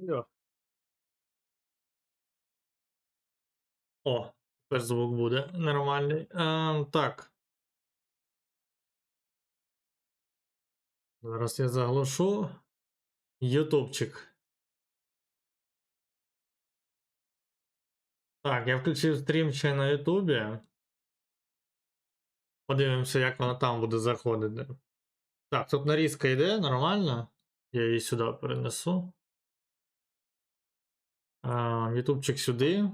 Алло. О, тепер звук буде нормальний. Ем, так. Зараз я заглушу. Ютубчик. Так, я включив стрім ще на Ютубі. Подивимося, як вона там буде заходити. Так, тут нарізка йде нормально. Я її сюди перенесу. Ютубчик сюди.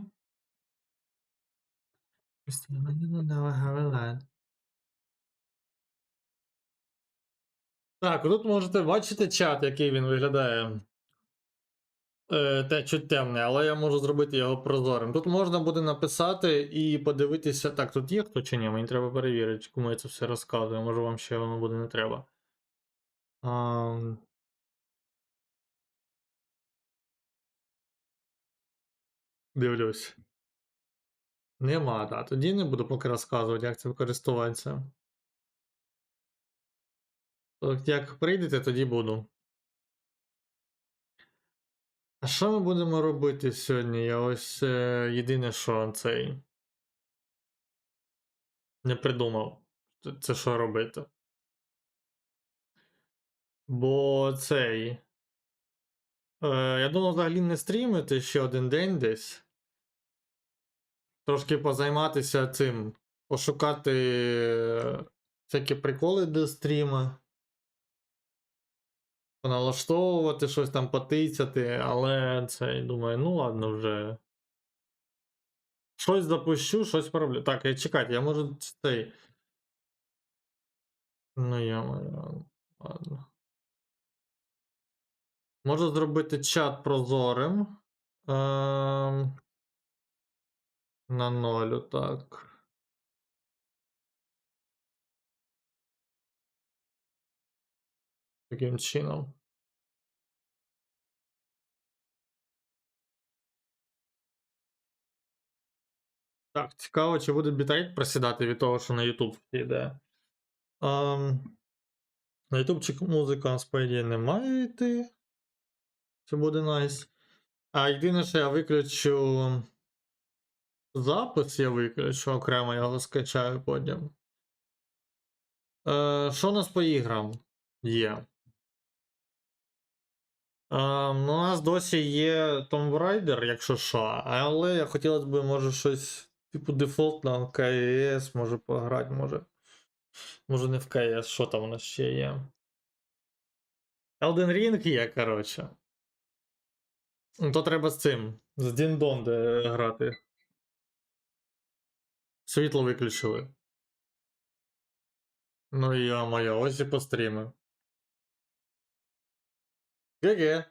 Так, тут можете бачити чат, який він виглядає. Е, те чуть темне, але я можу зробити його прозорим. Тут можна буде написати і подивитися. Так, тут є хто чи ні, мені треба перевірити, кому я це все розказую. Може вам ще воно буде не треба. Дивлюсь. Нема, так. Тоді не буду поки розказувати, як це користуватися. От Як прийдете, тоді буду. А що ми будемо робити сьогодні? Я ось е, єдине, що цей. Не придумав. Це що робити. Бо цей. Е, я думав взагалі не стрімити ще один день десь. Трошки позайматися цим. Пошукати е, всякі приколи до стріма. Поналаштовувати щось там потицяти, але це, думаю, ну ладно вже. Щось запущу, щось пороблю. Так, я чекайте, я можу цей. Ну я ладно. Можу зробити чат прозорим. Ем... На нолю, так. Таким чином. Так, цікаво, чи буде бітрейт просідати від того, що на YouTube йде. Um, на ютубчик музика, ідеї, не має йти. Це буде найс. А єдине, що я виключу запис, я виключу, окремо його скачаю потім. Е, Що у нас по іграм є? Е, ну, у нас досі є Tomb Raider, якщо що, але я хотілося б, може, щось типу дефолтно КС, може пограти, може. Може не в КС, що там у нас ще є. Elden Ring є, коротше. Ну, То треба з цим. З Діндонде грати. Світло виключили. Ну я моя, ось і по стріми. ГГ.